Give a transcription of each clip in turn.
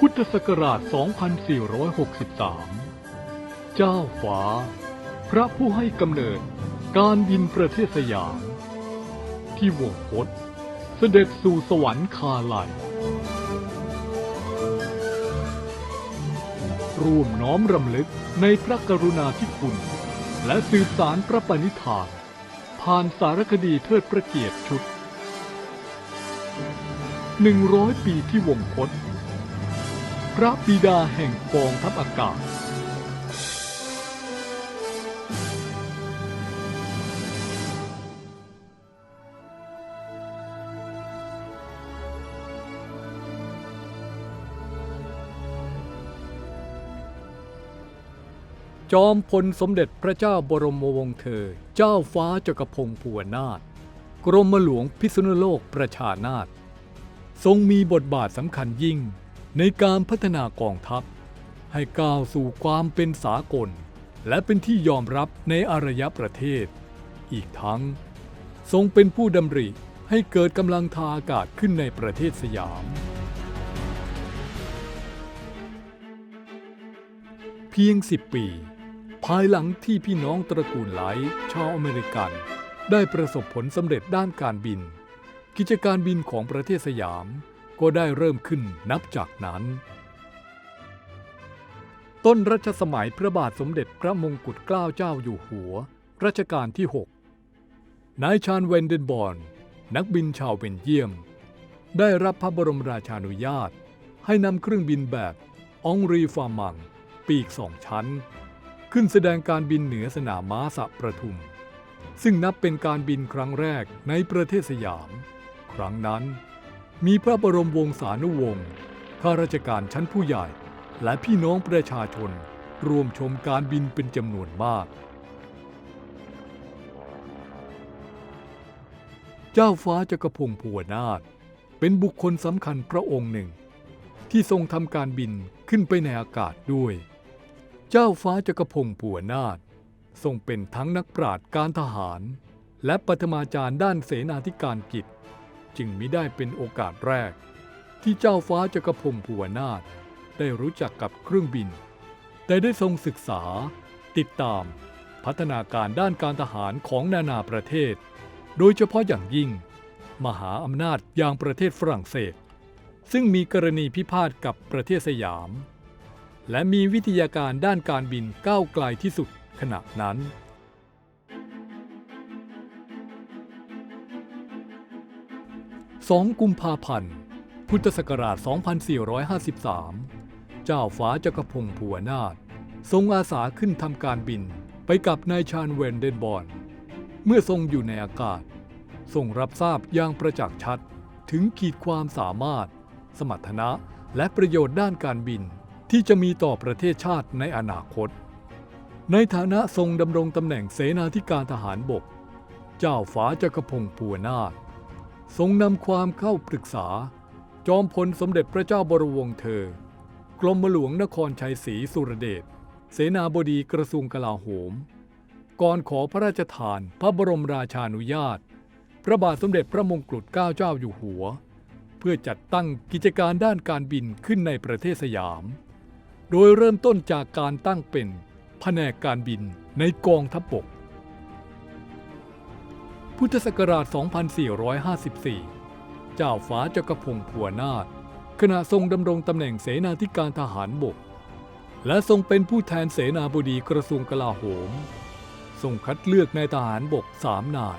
พุทธศักราช 2463 เจ้าฟ้า พระผู้ให้กำเนิดการบินประเทศสยาม ที่วงคตเสด็จสู่สวรรคาลัย ร่วมน้อมรำลึกในพระกรุณาธิคุณ และสืบสารพระปณิธาน ผ่านสารคดีเทิดพระเกียรติชุด 100 ปีที่วงคต พระบิดาแห่งกองทัพอากาศ จอมพลสมเด็จพระเจ้าบรมวงศ์เธอ เจ้าฟ้าจักรพงศ์ภูวนาถกรมหลวงพิษณุโลกประชานาถทรงมีบทบาทสำคัญยิ่ง ในการพัฒนากองทัพ ให้ก้าวสู่ความเป็นสากล และเป็นที่ยอมรับในอารยประเทศ อีกทั้ง ทรงเป็นผู้ดำริให้เกิดกำลังทางอากาศขึ้นในประเทศสยาม เพียง10ปี ภายหลังที่พี่น้องตระกูลไลชาวอเมริกัน ได้ประสบผลสำเร็จด้านการบิน กิจการบินของประเทศสยาม ก็ได้เริ่มขึ้นนับจากนั้น ต้นรัชสมัยพระบาทสมเด็จพระมงกุฎเกล้าเจ้าอยู่หัว รัชกาลที่ 6 นายชาญเวนเดนบอน นักบินชาวเบนเยียม ได้รับพระบรมราชานุญาต ให้นำเครื่องบินแบบองรีฟามัง ปีกสองชั้น ขึ้นแสดงการบินเหนือสนามม้าสะประทุม ซึ่งนับเป็นการบินครั้งแรกในประเทศสยาม ครั้งนั้น มีพระบรมวงศานุวงศ์ข้าราชการชั้นผู้ใหญ่ และพี่น้องประชาชนรวมชมการบินเป็นจำนวนมาก เจ้าฟ้าจักรพงศ์ภูวนาถเป็นบุคคลสำคัญพระองค์หนึ่ง ที่ทรงทำการบินขึ้นไปในอากาศด้วย เจ้าฟ้าจักรพงศ์ภูวนาถทรงเป็นทั้งนักปราชญ์การทหาร และปฐมาจารย์ด้านเสนาธิการกิจ จึงมิได้เป็นโอกาสแรก ที่เจ้าฟ้าจักรพงศ์ภูวนาถได้รู้จักกับเครื่องบิน แต่ได้ทรงศึกษา ติดตาม พัฒนาการด้านการทหารของนานาประเทศ โดยเฉพาะอย่างยิ่ง มหาอำนาจอย่างประเทศฝรั่งเศส ซึ่งมีกรณีพิพาทกับประเทศสยาม และมีวิทยาการด้านการบินก้าวไกลที่สุดขณะนั้น 2 กุมภาพันธ์ พุทธศักราช 2453 เจ้าฟ้าจักรพงศ์ภูวนาถทรงอาสาขึ้นทำการบินไปกับนายชาญเวนเดนบอน เมื่อทรงอยู่ในอากาศ ทรงรับทราบอย่างประจักษ์ชัด ถึงขีดความสามารถ สมรรถนะและประโยชน์ด้านการบินที่จะมีต่อประเทศชาติในอนาคต ในฐานะทรงดำรงตำแหน่งเสนาธิการทหารบก เจ้าฟ้าจักรพงศ์ภูวนาถ ทรงนำความเข้าปรึกษา จอมพลสมเด็จพระเจ้าบรวงศ์เธอ กรมหลวงนครชัยศรีสุรเดช เสนาบดีกระทรวงกลาโหม ก่อนขอพระราชทานพระบรมราชานุญาต พระบาทสมเด็จพระมงกุฎเกล้าเจ้าอยู่หัว เพื่อจัดตั้งกิจการด้านการบินขึ้นในประเทศสยาม โดยเริ่มต้นจากการตั้งเป็นแผนกการบินในกองทัพบก พุทธศักราช 2454 เจ้าฟ้าจักรพงศ์พัวนาถขณะทรงดำรงตำแหน่งเสนาธิการทหารบก และทรงเป็นผู้แทนเสนาบดีกระทรวงกลาโหม ทรงคัดเลือกนายทหารบกสามนาย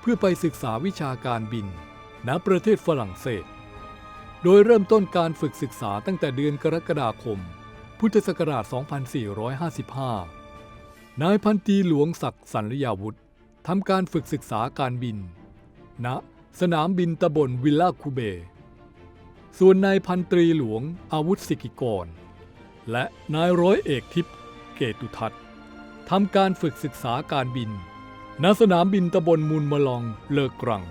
เพื่อไปศึกษาวิชาการบิน ณประเทศฝรั่งเศส โดยเริ่มต้นการฝึกศึกษาตั้งแต่เดือนกรกฎาคม พุทธศักราช 2455 นายพันตีหลวงศักดิ์สันลยาวุธ ทำการฝึกศึกษาการบิน ณ สนามบินตำบลวิลล่าคูเบ ส่วนนายพันตรีหลวงอาวุธสิกิกร และนายร้อยเอกทิพย์เกตุทัศน์ทำการฝึกศึกษาการบิน ณ สนามบินตำบลมูลมะลองเลอกรัง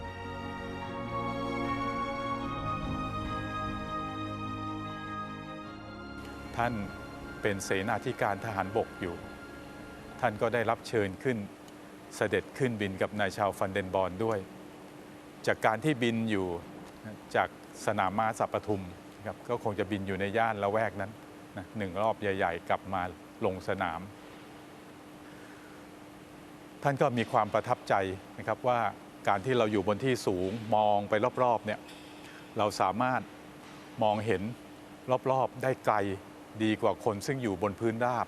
ท่านเป็นเสนาธิการทหารบกอยู่ ท่านก็ได้รับเชิญขึ้น เสด็จขึ้นบินกับนายชาวฟันเดนบอร์นด้วย จากการที่บินอยู่จากสนามม้าสัปทุมนะครับก็คงจะบินอยู่ในย่านละแวกนั้นนะหนึ่งรอบใหญ่ ๆ กลับมาลงสนาม ท่านก็มีความประทับใจนะครับว่าการที่เราอยู่บนที่สูงมองไปรอบๆเนี่ยเราสามารถมองเห็นรอบๆได้ไกลดีกว่าคนซึ่งอยู่บนพื้นราบ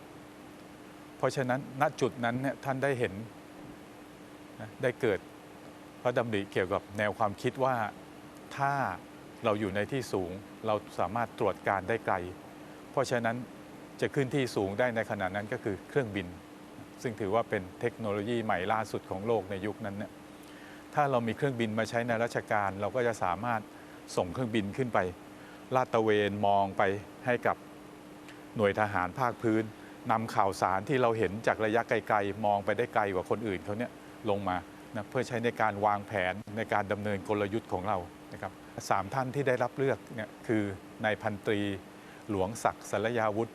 เพราะฉะนั้นณจุดนั้นเนี่ยท่านได้เห็น ได้เกิดพระดำริเกี่ยวกับแนวความคิดว่าถ้าเราอยู่ในที่สูงเราสามารถตรวจการได้ไกล เพราะฉะนั้นจะขึ้นที่สูงได้ในขณะนั้นก็คือเครื่องบิน ซึ่งถือว่าเป็นเทคโนโลยีใหม่ล่าสุดของโลกในยุคนั้นเนี่ยถ้าเรามีเครื่องบินมาใช้ในราชการ เราก็จะสามารถส่งเครื่องบินขึ้นไปลาดตระเวนมองไปให้กับหน่วยทหารภาคพื้นนำข่าวสารที่เราเห็นจากระยะไกล ๆ มองไปได้ไกลกว่าคนอื่นเขาเนี่ย ลงมานะเพื่อใช้ในการวางแผนในการดำเนินกลยุทธ์ของเรานะครับสามท่านที่ได้รับเลือกเนี่ยคือนายพันตรีหลวงศักดิ์สรยาวุธ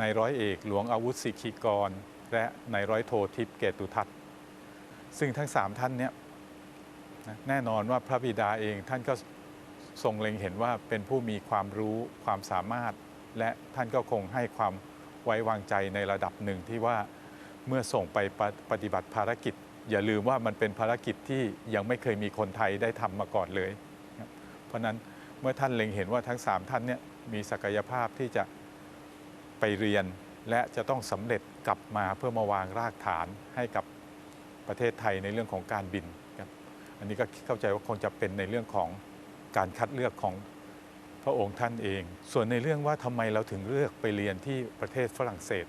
นายร้อยเอกหลวงอาวุธสิกิกร และนายร้อยโททิพย์เกตุทัศน์ซึ่งทั้งสามท่านเนี่ยแน่นอนว่าพระบิดาเองท่านก็ทรงเล็งเห็นว่าเป็นผู้มีความรู้ความสามารถ และท่านก็คงให้ความไว้วางใจในระดับหนึ่งที่ว่าเมื่อส่งไปปปฏิบัติภารกิจ อย่าลืมว่ามันเป็นภารกิจที่ยังไม่เคยมีคนไทยได้ทำมาก่อนเลย เพราะฉะนั้นเมื่อท่านเล็งเห็นว่าทั้งสามท่านเนี่ยมีศักยภาพที่จะไปเรียน และจะต้องสำเร็จกลับมาเพื่อมาวางรากฐานให้กับประเทศไทยในเรื่องของการบินครับอันนี้ก็เข้าใจว่าคงจะเป็นในเรื่องของการคัดเลือกของพระองค์ท่านเอง ส่วนในเรื่องว่าทำไมเราถึงเลือกไปเรียนที่ประเทศฝรั่งเศส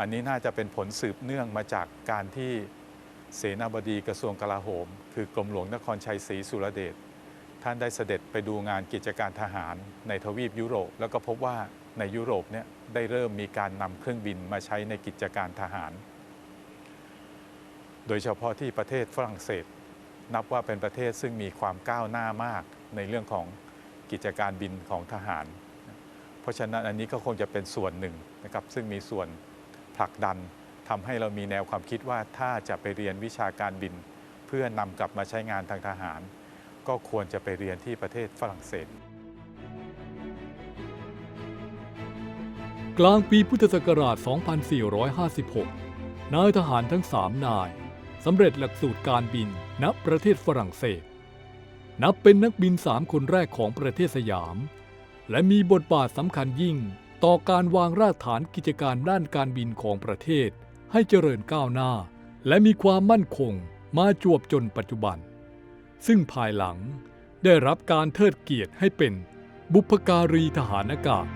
อันนี้น่าจะเป็นผลสืบเนื่องมาจากการที่เสนาบดีกระทรวงกลาโหม คือกรมหลวงนครชัยศรีสุรเดชท่านได้เสด็จไปดูงานกิจการทหารในทวีปยุโรป แล้วก็พบว่าในยุโรปเนี่ยได้เริ่มมีการนำเครื่องบินมาใช้ในกิจการทหาร โดยเฉพาะที่ประเทศฝรั่งเศส นับว่าเป็นประเทศซึ่งมีความก้าวหน้ามากในเรื่องของกิจการบินของทหาร เพราะฉะนั้นอันนี้ก็คงจะเป็นส่วนหนึ่งนะครับซึ่งมีส่วน ผลักดันทำให้เรามีแนวความคิดว่าถ้าจะไปเรียนวิชาการบิน เพื่อนำกลับมาใช้งานทางทหาร ก็ควรจะไปเรียนที่ประเทศฝรั่งเศส กลางปีพุทธศักราช 2456 นายทหารทั้งสามนายสำเร็จหลักสูตรการบินณประเทศฝรั่งเศส นับเป็นนักบินสามคนแรกของประเทศสยาม และมีบทบาทสำคัญยิ่ง ต่อการวางรากฐานกิจการด้านการบินของประเทศ ให้เจริญก้าวหน้า และมีความมั่นคงมาจวบจนปัจจุบัน ซึ่งภายหลังได้รับการเทิดเกียรติให้เป็นบุพการีทหารอากาศ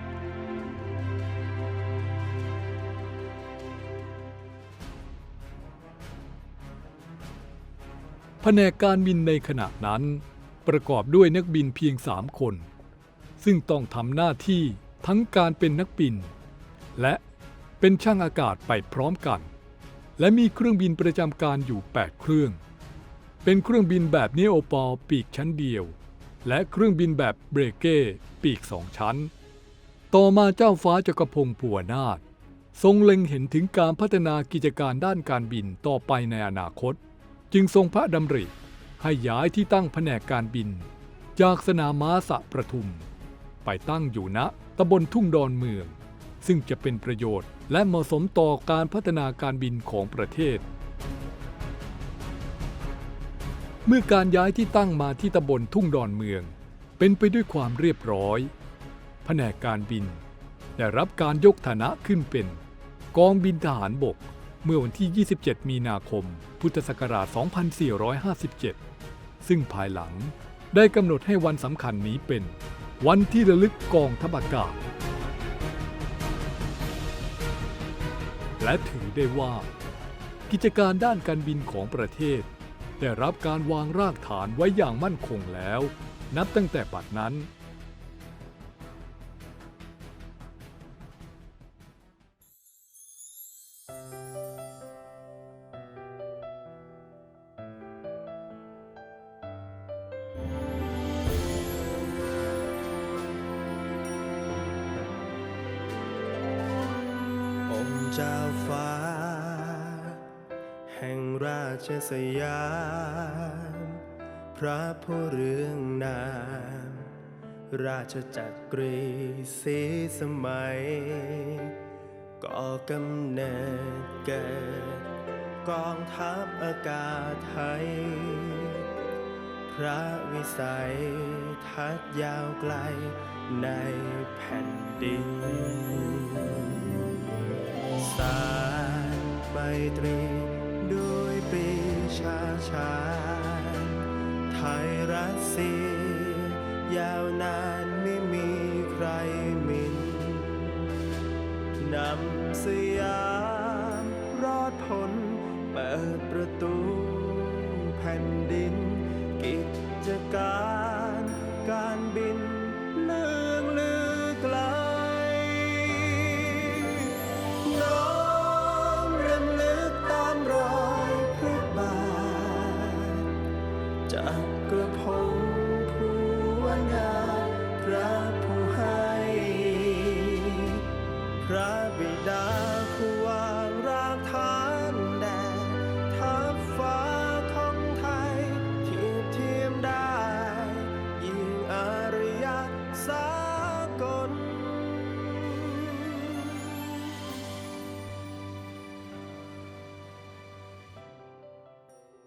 แผนกการบินในขณะนั้น ประกอบด้วยนักบินเพียงสามคน ซึ่งต้องทำหน้าที่ ทั้งการเป็นนักบิน และเป็นช่างอากาศไปพร้อมกัน และมีเครื่องบินประจำการอยู่ 8 เครื่อง เป็นเครื่องบินแบบเนโอปอลปีกชั้นเดียว และเครื่องบินแบบเบรเก้ปีกสองชั้น ต่อมาเจ้าฟ้าจักรพงศ์ผัวนาถทรงเล็งเห็นถึงการพัฒนากิจการด้านการบินต่อไปในอนาคต จึงทรงพระดำริให้ย้ายที่ตั้งแผนกการบิน จากสนามม้าสะประทุม ไปตั้งอยู่ณ ตำบลทุ่งดอนเมือง ซึ่งจะเป็นประโยชน์และเหมาะสมต่อการพัฒนาการบินของประเทศ เมื่อการย้ายที่ตั้งมาที่ตำบลทุ่งดอนเมือง เป็นไปด้วยความเรียบร้อย แผนกการบิน ได้รับการยกฐานะขึ้นเป็น กองบินทหารบกเมื่อวันที่ 27 มีนาคม พุทธศักราช 2457 ซึ่งภายหลังได้กำหนดให้วันสำคัญนี้เป็น วันที่ระลึกกองทัพอากาศ และถือได้ว่า กิจการด้านการบินของประเทศ ได้รับการวางรากฐานไว้อย่างมั่นคงแล้ว นับตั้งแต่บัดนั้น ห่งราชสยาม พระผู้เรืองนาม ราชจักรีสีสมัย ก่อกำเนิดเกิด กองทัพอากาศไทย พระวิสัยทัดยาวไกลในแผ่นดินสารใบตรีด้วยปรี ชาชา ไทยรัสเซียยาวนานไม่มีใครมินนำสยามรอดพ้นเปิดประตูแผ่นดิน กิจการการบิน พระบิดา